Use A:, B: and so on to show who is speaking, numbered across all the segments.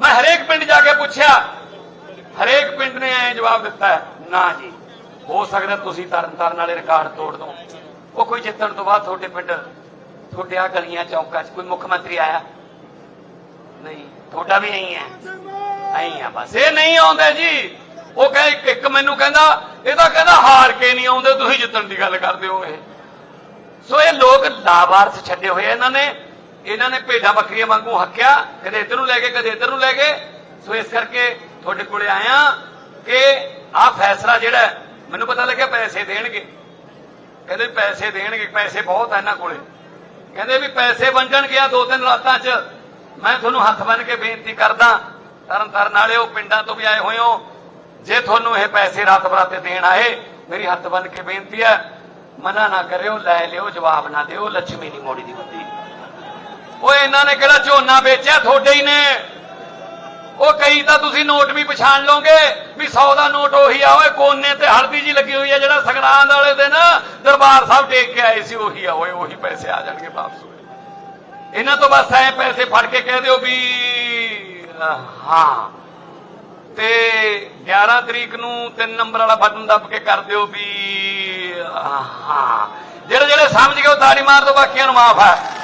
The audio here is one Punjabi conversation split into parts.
A: ਮੈਂ ਹਰੇਕ ਪਿੰਡ ਜਾ ਕੇ ਪੁੱਛਿਆ, ਹਰੇਕ ਪਿੰਡ ਨੇ ਐ ਜਵਾਬ ਦਿੱਤਾ, ਨਾ ਜੀ, ਹੋ ਸਕਦਾ ਤੁਸੀਂ ਤਰਨ ਤਾਰਨ ਵਾਲੇ ਰਿਕਾਰਡ ਤੋੜ ਦੋ ਉਹ ਕੋਈ ਜਿੱਤਣ ਤੋਂ ਬਾਅਦ ਤੁਹਾਡੇ ਪਿੰਡ, ਤੁਹਾਡੇ ਆ ਗਲੀਆਂ ਚੌਕਾਂ 'ਚ ਕੋਈ ਮੁੱਖ ਮੰਤਰੀ ਆਇਆ? ਨਹੀਂ, ਤੁਹਾਡਾ ਵੀ ਨਹੀਂ ਹੈ। ਨਹੀਂ ਆ ਬਸ। ਇਹ ਨਹੀਂ ਆਉਂਦੇ ਜੀ। ਉਹ ਕਹੇ ਇੱਕ- ਮੈਨੂੰ ਕਹਿੰਦਾ, ਇਹ ਤਾਂ ਕਹਿੰਦਾ ਹਾਰ ਕੇ ਨਹੀਂ ਆਉਂਦੇ, ਤੁਸੀਂ ਜਿੱਤਣ ਦੀ ਗੱਲ ਕਰਦੇ ਹੋ ਇਹ। ਸੋ ਇਹ ਲੋਕ ਲਾਵਾਰਸ ਛੱਡੇ ਹੋਏ ਇਹਨਾਂ ਨੇ। ਇਹਨਾਂ ਨੇ ਭੇਡਾਂ ਬੱਕਰੀਆਂ ਵਾਂਗੂ ਹੱਕਿਆ, ਕਦੇ ਇੱਧਰ ਨੂੰ ਲੈ ਗਏ, ਕਦੇ ਇੱਧਰ ਨੂੰ ਲੈ ਗਏ। ਸੋ ਇਸ ਕਰਕੇ ਤੁਹਾਡੇ ਕੋਲੇ ਆਇਆ ਕਿ ਆਹ ਫੈਸਲਾ ਜਿਹੜਾ ਮੈਨੂੰ ਪਤਾ ਲੱਗਿਆ ਪੈਸੇ ਦੇਣਗੇ। ਕਹਿੰਦੇ ਪੈਸੇ ਦੇਣਗੇ, ਪੈਸੇ ਬਹੁਤ ਆ ਇਹਨਾਂ ਕੋਲੇ। ਕਹਿੰਦੇ ਵੀ ਪੈਸੇ ਵੰਡਣ ਗਿਆ ਦੋ ਤਿੰਨ ਰਾਤਾਂ 'ਚ। ਮੈਂ ਤੁਹਾਨੂੰ ਹੱਥ ਬੰਨ ਕੇ ਬੇਨਤੀ ਕਰਦਾ ਤਰਨ ਤਾਰਨ ਵਾਲਿਓ, ਪਿੰਡਾਂ ਤੋਂ ਵੀ ਆਏ ਹੋਏ ਹੋ, ਜੇ ਤੁਹਾਨੂੰ ਇਹ ਪੈਸੇ ਰਾਤ ਬਰਾਤੇ ਦੇਣ ਆਏ, ਮੇਰੀ ਹੱਥ ਬੰਨ ਕੇ ਬੇਨਤੀ ਹੈ, ਮਨਾ ਨਾ ਕਰਿਓ, ਲੈ ਲਿਓ, ਜਵਾਬ ਨਾ ਦਿਓ ਲੱਛਮੀ ਨਹੀਂ ਮੋੜੀ ਦੀ ਹੁੰਦੀ ਉਹ ਇਹਨਾਂ ਨੇ ਕਿਹੜਾ ਝੋਨਾ ਵੇਚਿਆ? ਤੁਹਾਡੇ ਹੀ ਨੇ। ਉਹ ਕਈ ਤਾਂ ਤੁਸੀਂ ਨੋਟ ਵੀ ਪਛਾਣ ਲਓਗੇ ਵੀ 100 ਦਾ ਨੋਟ ਉਹੀ ਆ। ਓਏ, ਕੋਨੇ ਤੇ ਹਲਦੀ ਜੀ ਲੱਗੀ ਹੋਈ ਆ ਜਿਹੜਾ ਸੰਗਰਾਂਦ ਵਾਲੇ ਦਿਨ ਦਰਬਾਰ ਸਾਹਿਬ ਟੇਕ ਕੇ ਆਏ ਸੀ, ਉਹੀ ਆ। ਓਏ, ਉਹੀ ਪੈਸੇ ਆ ਜਾਣਗੇ ਵਾਪਸ। ਇਹਨਾਂ ਤੋਂ ਬਸ ਐ ਪੈਸੇ ਫੜ ਕੇ ਕਹਿ ਦਿਓ ਵੀ, ਹਾਂ। ਤੇ 11 ਤਰੀਕ ਨੂੰ ਤਿੰਨ ਨੰਬਰ ਵਾਲਾ ਬਟਨ ਦੱਬ ਕੇ ਕਰ ਦਿਓ ਵੀ, ਹਾਂ। ਜਿਹੜੇ ਜਿਹੜੇ ਸਮਝ ਗਏ ਉਹ ਤਾੜੀ ਮਾਰ ਦਿਓ, ਬਾਕੀਆਂ ਨੂੰ ਮਾਫ ਹੈ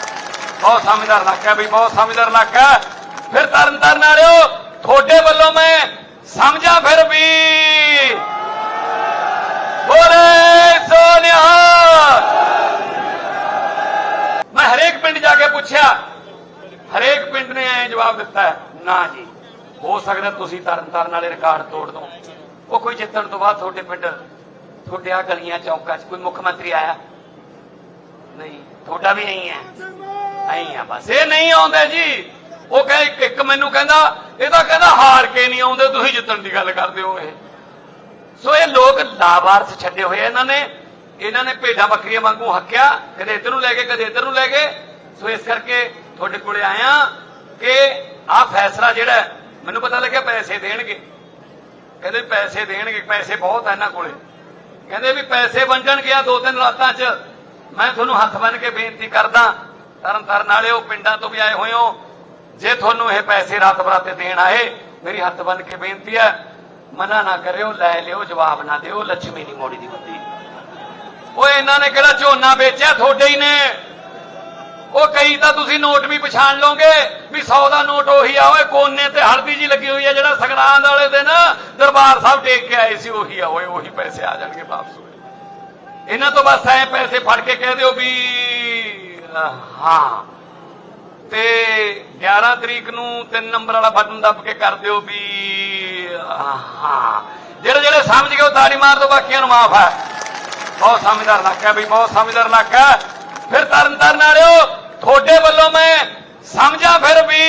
A: ਬਹੁਤ ਸਮਝਦਾਰ ਇਲਾਕਾ ਵੀ ਬਹੁਤ ਸਮਝਦਾਰ ਇਲਾਕਾ ਹੈ। ਫਿਰ ਤਰਨ ਤਰਨ ਵਾਲਿਓ ਤੁਹਾਡੇ ਵੱਲੋਂ ਮੈਂ ਸਮਝਾਂ ਫਿਰ ਵੀ ਬੋਲੇ ਸੋਨਿਆ ਮੈਂ ਹਰੇਕ ਪਿੰਡ ਜਾ ਕੇ ਪੁੱਛਿਆ ਹਰੇਕ ਪਿੰਡ ਨੇ ਐ ਜਵਾਬ ਦਿੱਤਾ ਹੈ, ਨਾ ਜੀ ਹੋ ਸਕਦਾ ਤੁਸੀਂ ਤਰਨ ਤਾਰਨ ਵਾਲੇ ਰਿਕਾਰਡ ਤੋੜ ਦੋ ਉਹ ਕੋਈ ਜਿੱਤਣ ਤੋਂ ਬਾਅਦ ਤੁਹਾਡੇ ਪਿੰਡ ਤੁਹਾਡੇ ਆ ਗਲੀਆਂ ਚੌਕਾਂ 'ਚ ਕੋਈ ਮੁੱਖ ਮੰਤਰੀ ਆਇਆ ਨਹੀਂ ਤੁਹਾਡਾ ਵੀ ਨਹੀਂ ਹੈ ਨਹੀਂ ਆ ਬਸ। ਇਹ ਨਹੀਂ ਆਉਂਦੇ ਜੀ। ਉਹ ਕਹੇ ਇੱਕ- ਮੈਨੂੰ ਕਹਿੰਦਾ, ਇਹ ਤਾਂ ਕਹਿੰਦਾ ਹਾਰ ਕੇ ਨਹੀਂ ਆਉਂਦੇ, ਤੁਸੀਂ ਜਿੱਤਣ ਦੀ ਗੱਲ ਕਰਦੇ ਹੋ ਇਹ। ਸੋ ਇਹ ਲੋਕ ਲਾਵਾਰਸ ਛੱਡੇ ਹੋਏ ਇਹਨਾਂ ਨੇ। ਇਹਨਾਂ ਨੇ ਭੇਡਾਂ ਬੱਕਰੀਆਂ ਵਾਂਗੂ ਹੱਕਿਆ, ਕਦੇ ਇੱਧਰ ਨੂੰ ਲੈ ਕੇ ਕਦੇ ਇੱਧਰ ਨੂੰ ਲੈ ਕੇ ਸੋ ਇਸ ਕਰਕੇ ਤੁਹਾਡੇ ਕੋਲੇ ਆਇਆ ਕਿ ਆਹ ਫੈਸਲਾ ਜਿਹੜਾ ਮੈਨੂੰ ਪਤਾ ਲੱਗਿਆ ਪੈਸੇ ਦੇਣਗੇ। ਕਹਿੰਦੇ ਪੈਸੇ ਦੇਣਗੇ, ਪੈਸੇ ਬਹੁਤ ਆ ਇਹਨਾਂ ਕੋਲੇ। ਕਹਿੰਦੇ ਵੀ ਪੈਸੇ ਵੰਡਣ ਗਿਆ ਦੋ ਤਿੰਨ ਰਾਤਾਂ 'ਚ। ਮੈਂ ਤੁਹਾਨੂੰ ਹੱਥ ਬੰਨ ਕੇ ਬੇਨਤੀ ਕਰਦਾ ਤਰਨ ਤਾਰਨ ਉਹ ਪਿੰਡਾਂ ਤੋਂ ਵੀ ਆਏ ਹੋਏ ਹੋ। ਜੇ ਤੁਹਾਨੂੰ ਇਹ ਪੈਸੇ ਰਾਤ ਬਰਾਤੇ ਦੇਣ ਆਏ, ਮੇਰੀ ਹੱਥ ਬੰਨ ਕੇ ਬੇਨਤੀ ਹੈ, ਮਨਾ ਨਾ ਕਰਿਓ, ਲੈ ਲਿਓ, ਜਵਾਬ ਨਾ ਦਿਓ, ਲੱਛਮੀ ਨਹੀਂ ਮੋੜੀ ਦੀ ਹੁੰਦੀ। ਓਏ, ਇਹਨਾਂ ਨੇ ਕਿਹੜਾ ਝੋਨਾ ਵੇਚਿਆ? ਤੁਹਾਡੇ ਹੀ ਨੇ। ਉਹ ਕਈ ਤਾਂ ਤੁਸੀਂ ਨੋਟ ਵੀ ਪਛਾਣ ਲਓਗੇ ਵੀ 100 ਦਾ ਨੋਟ ਉਹੀ ਆ। ਓਏ, ਕੋਨੇ ਤੇ ਹਲਦੀ ਜੀ ਲੱਗੀ ਹੋਈ ਆ ਜਿਹੜਾ ਸੰਗਰਾਂਦ ਵਾਲੇ ਦਿਨ ਦਰਬਾਰ ਸਾਹਿਬ ਟੇਕ ਕੇ ਆਏ ਸੀ, ਉਹੀ ਆ। ਓਏ, ਉਹੀ ਪੈਸੇ ਆ ਜਾਣਗੇ ਵਾਪਸ। ਓਏ ਇਹਨਾਂ ਤੋਂ ਬਸ ਐ ਪੈਸੇ ਫੜ ਕੇ ਕਹਿ ਦਿਓ ਵੀ ਹਾਂ। ਤੇ 11 ਤਰੀਕ ਨੂੰ ਤਿੰਨ ਨੰਬਰ ਵਾਲਾ ਬਟਨ ਦੱਬ ਕੇ ਕਰ ਦਿਓ ਵੀ, ਹਾਂ। ਜਿਹੜੇ ਜਿਹੜੇ ਸਮਝ ਗਏ ਉਹ ਤਾੜੀ ਮਾਰ ਦਿਓ, ਬਾਕੀਆਂ ਨੂੰ ਮਾਫ ਹੈ। ਬਹੁਤ ਸਮਝਦਾਰ ਇਲਾਕਾ ਵੀ ਬਹੁਤ ਸਮਝਦਾਰ ਇਲਾਕਾ ਫਿਰ ਤਰਨ ਤਰਨ ਵਾਲਿਓ, ਤੁਹਾਡੇ ਵੱਲੋਂ ਮੈਂ ਸਮਝਾਂ ਫਿਰ ਵੀ